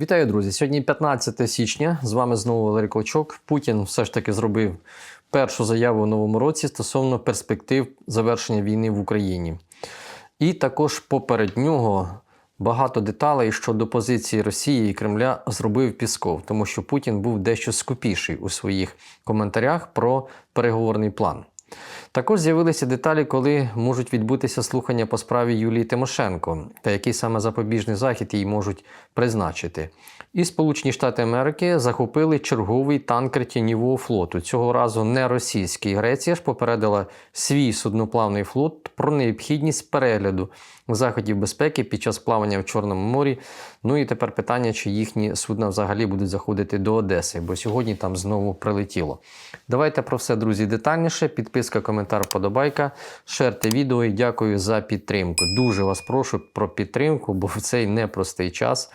Вітаю, друзі! Сьогодні 15 січня. З вами знову Валерій Клочок. Путін все ж таки зробив першу заяву у новому році стосовно перспектив завершення війни в Україні. І також поперед нього багато деталей щодо позиції Росії і Кремля зробив Пісков, тому що Путін був дещо скупіший у своїх коментарях про переговорний план. Також з'явилися деталі, коли можуть відбутися слухання по справі Юлії Тимошенко та який саме запобіжний захід їй можуть призначити. І Сполучені Штати Америки захопили черговий танкер тіньового флоту. Цього разу не російський. Греція ж попередила свій судноплавний флот про необхідність перегляду заходів безпеки під час плавання в Чорному морі. Ну і тепер питання, чи їхні судна взагалі будуть заходити до Одеси, бо сьогодні там знову прилетіло. Давайте про все, друзі, детальніше. Підписка, коментар, подобайка. Шерте відео і дякую за підтримку. Дуже вас прошу про підтримку, бо в цей непростий час.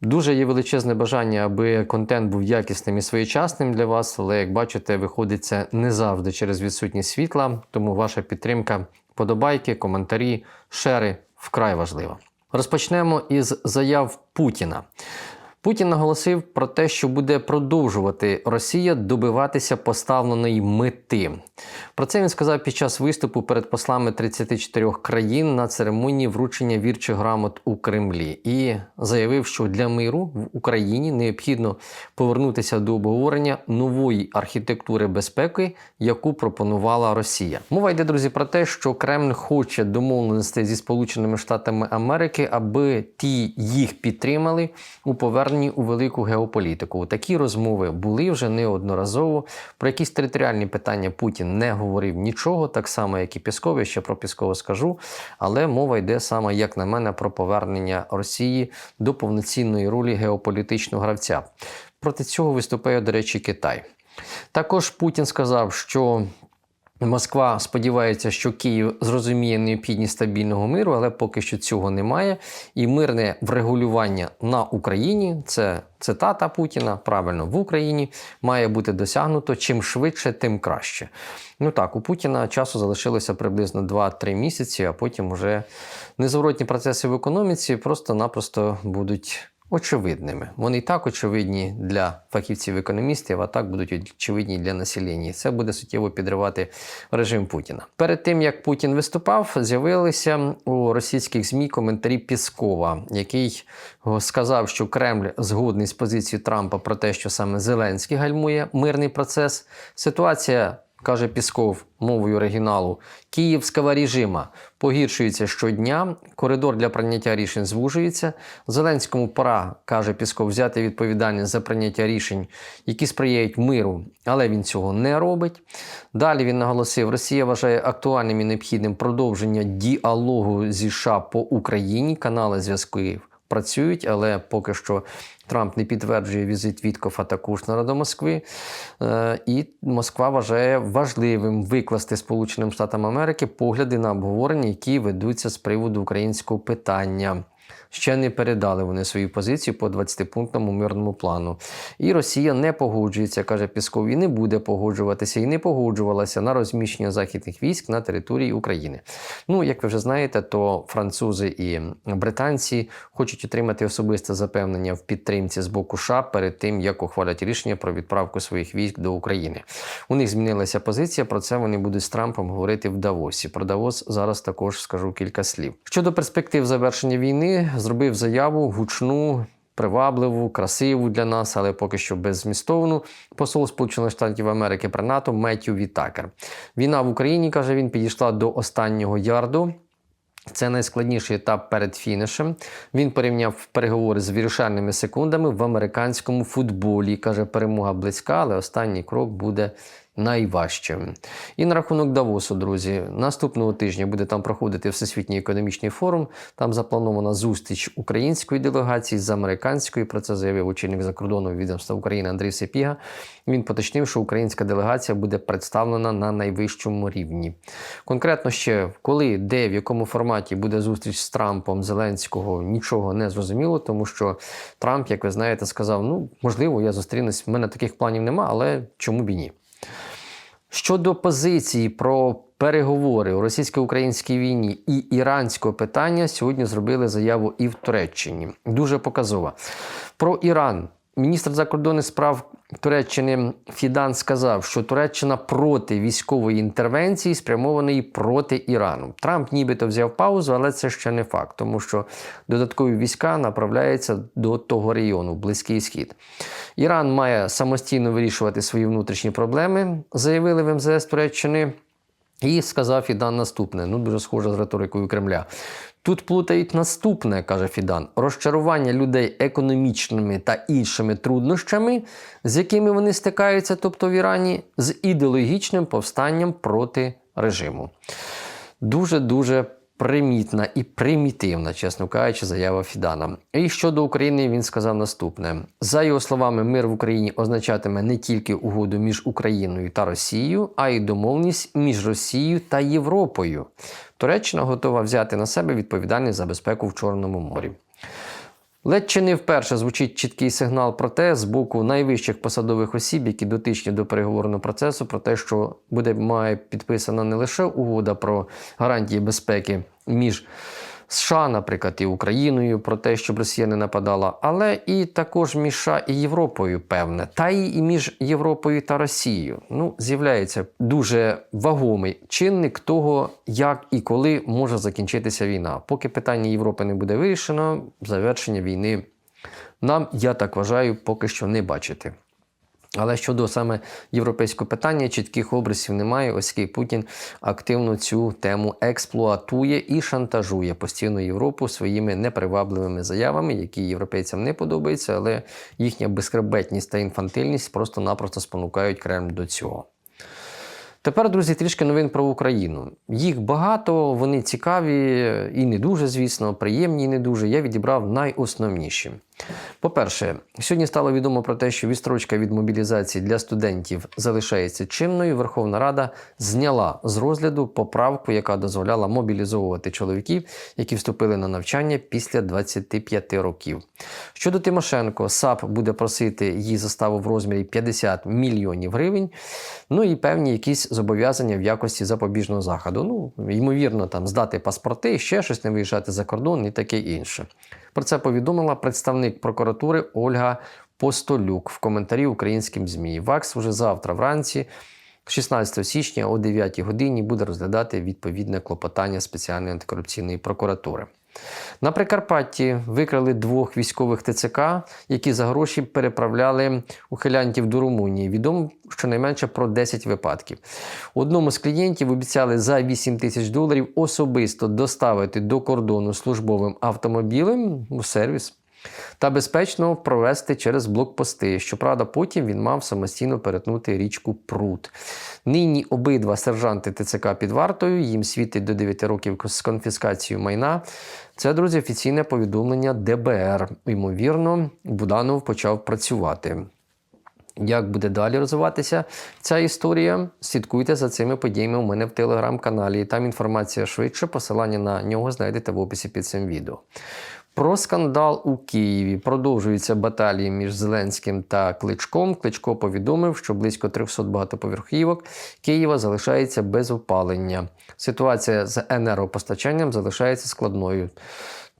Дуже є величезне бажання, аби контент був якісним і своєчасним для вас, але як бачите, виходить це не завжди через відсутність світла. Тому ваша підтримка, подобайки, коментарі, шери вкрай важливо. Розпочнемо із заяв Путіна. Путін наголосив про те, що буде продовжувати Росія добиватися поставленої мети. Про це він сказав під час виступу перед послами 34 країн на церемонії вручення вірчих грамот у Кремлі і заявив, що для миру в Україні необхідно повернутися до обговорення нової архітектури безпеки, яку пропонувала Росія. Мова йде, друзі, про те, що Кремль хоче домовленостей зі Сполученими Штатами Америки, аби ті їх підтримали у поверненні у велику геополітику. Такі розмови були вже неодноразово. Про якісь територіальні питання Путін не говорив нічого, так само, як і Пісков, я ще про Піскова скажу. Але мова йде саме, як на мене, про повернення Росії до повноцінної ролі геополітичного гравця. Проти цього виступає, до речі, Китай. Також Путін сказав, що Москва сподівається, що Київ зрозуміє необхідність стабільного миру, але поки що цього немає. І мирне врегулювання на Україні це цитата Путіна, правильно в Україні має бути досягнуто чим швидше, тим краще. Ну так, у Путіна часу залишилося приблизно 2-3 місяці, а потім вже незворотні процеси в економіці просто-напросто будуть очевидними. Вони і так очевидні для фахівців-економістів, а так будуть очевидні для населення. Це буде суттєво підривати режим Путіна. Перед тим як Путін виступав, з'явилися у російських змі коментарі Піскова, який сказав, що Кремль згодний з позицією Трампа про те, що саме Зеленський гальмує мирний процес. Ситуація. Каже Пісков мовою оригіналу, київського режима погіршується щодня, коридор для прийняття рішень звужується. Зеленському пора, каже Пісков, взяти відповідальність за прийняття рішень, які сприяють миру, але він цього не робить. Далі він наголосив, Росія вважає актуальним і необхідним продовження діалогу зі США по Україні, канали зв'язків працюють, але поки що Трамп не підтверджує візит Віткофа та Кушнера до Москви. Е, і Москва вважає важливим викласти Сполученим Штатам Америки погляди на обговорення, які ведуться з приводу українського питання. Ще не передали вони свою позицію по 20-пунктному мирному плану. І Росія не погоджується, каже Пісков, і не буде погоджуватися, і не погоджувалася на розміщення західних військ на території України. Ну, як ви вже знаєте, то французи і британці хочуть отримати особисте запевнення в підтримці з боку США перед тим, як ухвалять рішення про відправку своїх військ до України. У них змінилася позиція. Про це вони будуть з Трампом говорити в Давосі. Про Давос зараз також скажу кілька слів. Щодо перспектив завершення війни зробив заяву гучну. Привабливу, красиву для нас, але поки що беззмістовну посол Сполучених Штатів Америки при НАТО Меттю Вітакер. Війна в Україні каже він підійшла до останнього ярду. Це найскладніший етап перед фінішем. Він порівняв переговори з вирішальними секундами в американському футболі. Каже, перемога близька, але останній крок буде найважчим. І на рахунок Давосу, друзі, наступного тижня буде там проходити Всесвітній економічний форум. Там запланована зустріч української делегації з американської. Про це заявив очільник закордонного відомства України Андрій Сепіга. Він поточнив, що українська делегація буде представлена на найвищому рівні. Конкретно ще коли, де, в якому форматі буде зустріч з Трампом Зеленського, нічого не зрозуміло, тому що Трамп, як ви знаєте, сказав: ну можливо, я зустрінусь. в мене таких планів нема, але чому б і ні. Щодо позиції про переговори у російсько-українській війні і іранського питання сьогодні зробили заяву і в Туреччині. Дуже показова. Про Іран. Міністр закордонних справ Туреччини Фідан сказав, що Туреччина проти військової інтервенції, спрямованої проти Ірану. Трамп нібито взяв паузу, але це ще не факт, тому що додаткові війська направляються до того регіону, Близький Схід. Іран має самостійно вирішувати свої внутрішні проблеми, заявили в МЗС Туреччини. І сказав Фідан наступне, ну дуже схоже з риторикою Кремля. Тут плутають наступне, каже Фідан: розчарування людей економічними та іншими труднощами, з якими вони стикаються, тобто в Ірані, з ідеологічним повстанням проти режиму. Дуже дуже примітна і примітивна, чесно кажучи, заява Фідана. І щодо України він сказав наступне: за його словами, мир в Україні означатиме не тільки угоду між Україною та Росією, а й домовленість між Росією та Європою. Туреччина готова взяти на себе відповідальність за безпеку в Чорному морі. Ледь чи не вперше звучить чіткий сигнал про те з боку найвищих посадових осіб, які дотичні до переговорного процесу, про те, що буде має підписана не лише угода про гарантії безпеки між США, наприклад, і Україною про те, щоб Росія не нападала, але і також між США і Європою, певне, та і між Європою та Росією. Ну, з'являється дуже вагомий чинник того, як і коли може закінчитися війна. Поки питання Європи не буде вирішено, завершення війни нам, я так вважаю, поки що не бачити. Але щодо саме європейського питання, чітких образів немає, оскільки Путін активно цю тему експлуатує і шантажує постійно Європу своїми непривабливими заявами, які європейцям не подобаються, але їхня безкребетність та інфантильність просто-напросто спонукають Кремль до цього. Тепер, друзі, трішки новин про Україну. Їх багато, вони цікаві і не дуже, звісно, приємні і не дуже. Я відібрав найосновніші. По-перше, сьогодні стало відомо про те, що відстрочка від мобілізації для студентів залишається чинною. Верховна Рада зняла з розгляду поправку, яка дозволяла мобілізовувати чоловіків, які вступили на навчання після 25 років. Щодо Тимошенко, САП буде просити її заставу в розмірі 50 мільйонів гривень. Ну і певні якісь зобов'язання в якості запобіжного заходу. Ну, ймовірно, там здати паспорти, ще щось не виїжджати за кордон і таке інше. Про це повідомила представник прокуратури Ольга Постолюк в коментарі українським ЗМІ. ВАКС уже завтра вранці, 16 січня о 9 годині, буде розглядати відповідне клопотання спеціальної антикорупційної прокуратури. На Прикарпатті викрали двох військових ТЦК, які за гроші переправляли ухилянтів до Румунії. Відомо щонайменше про 10 випадків. Одному з клієнтів обіцяли за 8 тисяч доларів особисто доставити до кордону службовим автомобілем у сервіс. Та безпечно провести через блокпости. Щоправда, потім він мав самостійно перетнути річку Прут. Нині обидва сержанти ТЦК під вартою, їм світить до 9 років з конфіскацією майна. Це, друзі, офіційне повідомлення ДБР. Ймовірно, Буданов почав працювати. Як буде далі розвиватися ця історія? Слідкуйте за цими подіями у мене в телеграм-каналі. Там інформація швидше. Посилання на нього знайдете в описі під цим відео. Про скандал у Києві продовжуються баталії між Зеленським та Кличком. Кличко повідомив, що близько 300 багатоповерхівок Києва залишається без опалення. Ситуація з енергопостачанням залишається складною.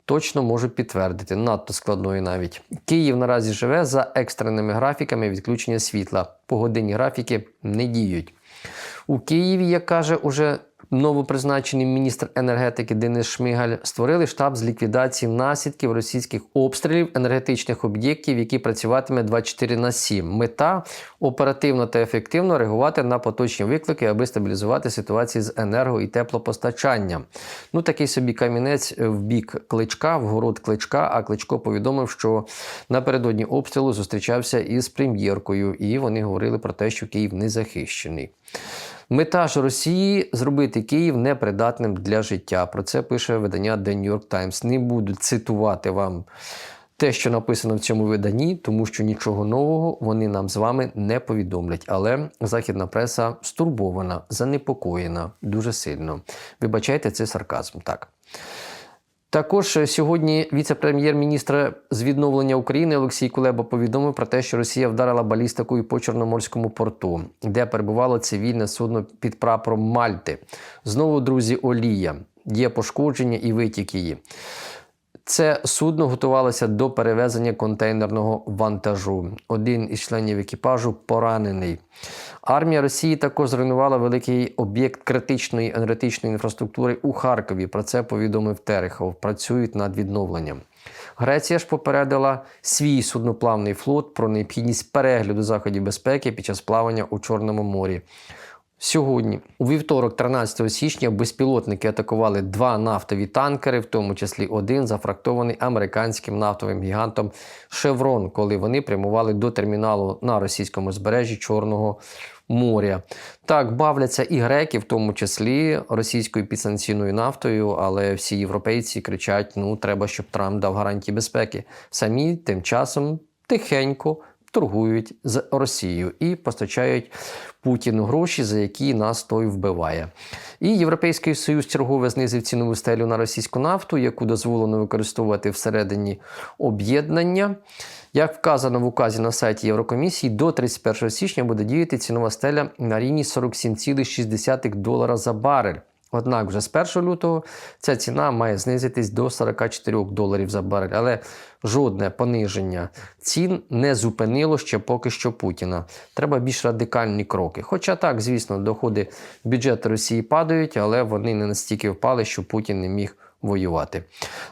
Точно можу підтвердити, надто складною навіть. Київ наразі живе за екстреними графіками відключення світла. Погодинні графіки не діють. У Києві, як каже уже новопризначений міністр енергетики Денис Шмигаль створили штаб з ліквідації наслідків російських обстрілів енергетичних об'єктів, які працюватиме 24 на 7. Мета оперативно та ефективно реагувати на поточні виклики, аби стабілізувати ситуацію з енерго і теплопостачанням. Ну такий собі камінець в бік кличка, в город кличка. А кличко повідомив, що напередодні обстрілу зустрічався із прем'єркою, і вони говорили про те, що Київ не захищений. Мета ж Росії зробити Київ непридатним для життя. Про це пише видання The New York Times. Не буду цитувати вам те, що написано в цьому виданні, тому що нічого нового вони нам з вами не повідомлять. Але західна преса стурбована, занепокоєна дуже сильно. Вибачайте, це сарказм. Так. Також е, сьогодні віце-прем'єр-міністр з відновлення України Олексій Кулеба повідомив про те, що Росія вдарила балістикою по Чорноморському порту, де перебувало цивільне судно під прапором Мальти. Знову, друзі, олія. Є пошкодження і витік її. Це судно готувалося до перевезення контейнерного вантажу. Один із членів екіпажу поранений. Армія Росії також зруйнувала великий об'єкт критичної енергетичної інфраструктури у Харкові. Про це повідомив Терехов. Працюють над відновленням. Греція ж попередила свій судноплавний флот про необхідність перегляду заходів безпеки під час плавання у Чорному морі. Сьогодні, у вівторок, 13 січня, безпілотники атакували два нафтові танкери, в тому числі один зафрактований американським нафтовим гігантом Шеврон, коли вони прямували до терміналу на російському збережжі Чорного моря. Так, бавляться і греки, в тому числі російською підсанкційною нафтою, але всі європейці кричать: ну треба, щоб Трамп дав гарантії безпеки. Самі тим часом тихенько торгують з Росією і постачають Путіну гроші, за які нас той вбиває. І Європейський Союз чергове знизив цінову стелю на російську нафту, яку дозволено використовувати всередині об'єднання. Як вказано в указі на сайті Єврокомісії, до 31 січня буде діяти цінова стеля на рівні 47,6 долара за барель. Однак вже з 1 лютого ця ціна має знизитись до 44 доларів за барель. Але жодне пониження цін не зупинило ще поки що Путіна. Треба більш радикальні кроки. Хоча так, звісно, доходи бюджету Росії падають, але вони не настільки впали, що Путін не міг. Воювати.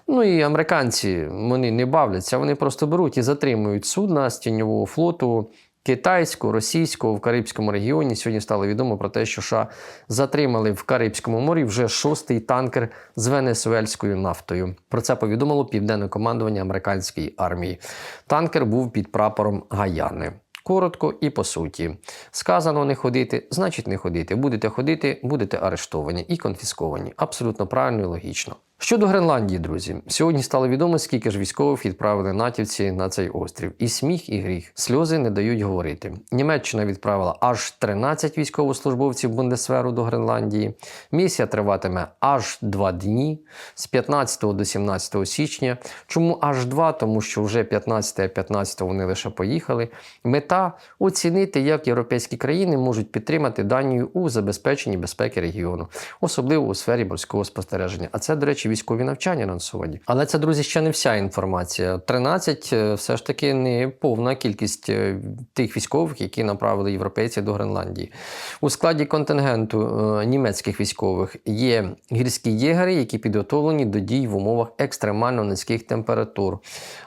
Ну і американці вони не бавляться, вони просто беруть і затримують судна з тіньового флоту китайського, російського в Карибському регіоні. Сьогодні стало відомо про те, що США затримали в Карибському морі вже шостий танкер з венесуельською нафтою. Про це повідомило південне командування американської армії. Танкер був під прапором Гаяни. Коротко і по суті. Сказано не ходити, значить не ходити. Будете ходити, будете арештовані і конфісковані. Абсолютно правильно і логічно. Щодо Гренландії, друзі, сьогодні стало відомо, скільки ж військових відправили натівці на цей острів. І сміх, і гріх. Сльози не дають говорити. Німеччина відправила аж 13 військовослужбовців Бундесверу до Гренландії. Місія триватиме аж 2 дні з 15 до 17 січня. Чому аж 2? Тому що вже 15 15 вони лише поїхали. Мета оцінити, як європейські країни можуть підтримати Данію у забезпеченні безпеки регіону, особливо у сфері морського спостереження. А це, до речі, військові навчання анонсовані. Але це, друзі, ще не вся інформація. 13 е, все ж таки не повна кількість е, тих військових, які направили європейці до Гренландії. У складі контингенту е, німецьких військових є гірські єгери, які підготовлені до дій в умовах екстремально низьких температур.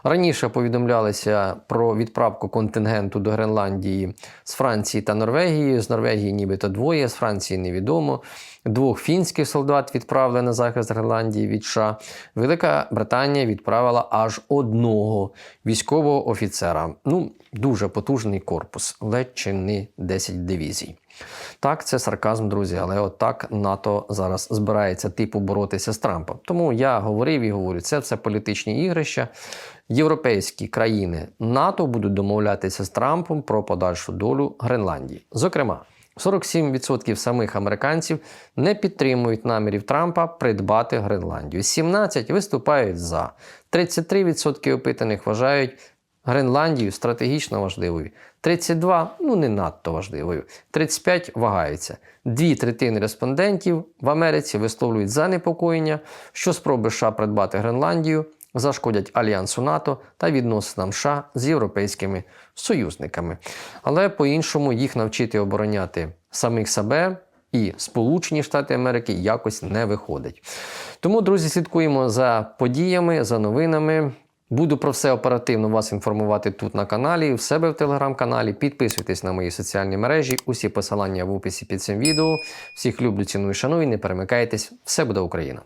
Раніше повідомлялися про відправку контингенту до Гренландії з Франції та Норвегії. З Норвегії нібито двоє, з Франції невідомо. Двох фінських солдат відправили на захист Гренландії від США. Велика Британія відправила аж одного військового офіцера. Ну, дуже потужний корпус, ледь чи не 10 дивізій. Так, це сарказм, друзі, але от НАТО зараз збирається типу боротися з Трампом. Тому я говорив і говорю, це все політичні ігрища. Європейські країни НАТО будуть домовлятися з Трампом про подальшу долю Гренландії. Зокрема. 47% самих американців не підтримують намірів Трампа придбати Гренландію. 17% виступають за. 33% опитаних вважають Гренландію стратегічно важливою. 32% ну не надто важливою. 35% вагаються. Дві третини респондентів в Америці висловлюють занепокоєння, що спроби США придбати Гренландію зашкодять альянсу НАТО та відносинам США з європейськими союзниками. Але по-іншому їх навчити обороняти самих себе і Сполучені Штати Америки якось не виходить. Тому, друзі, слідкуємо за подіями, за новинами. Буду про все оперативно вас інформувати тут на каналі, в себе в телеграм-каналі. Підписуйтесь на мої соціальні мережі. Усі посилання в описі під цим відео. Всіх люблю, ціную, шаную, не перемикайтесь. Все буде Україна!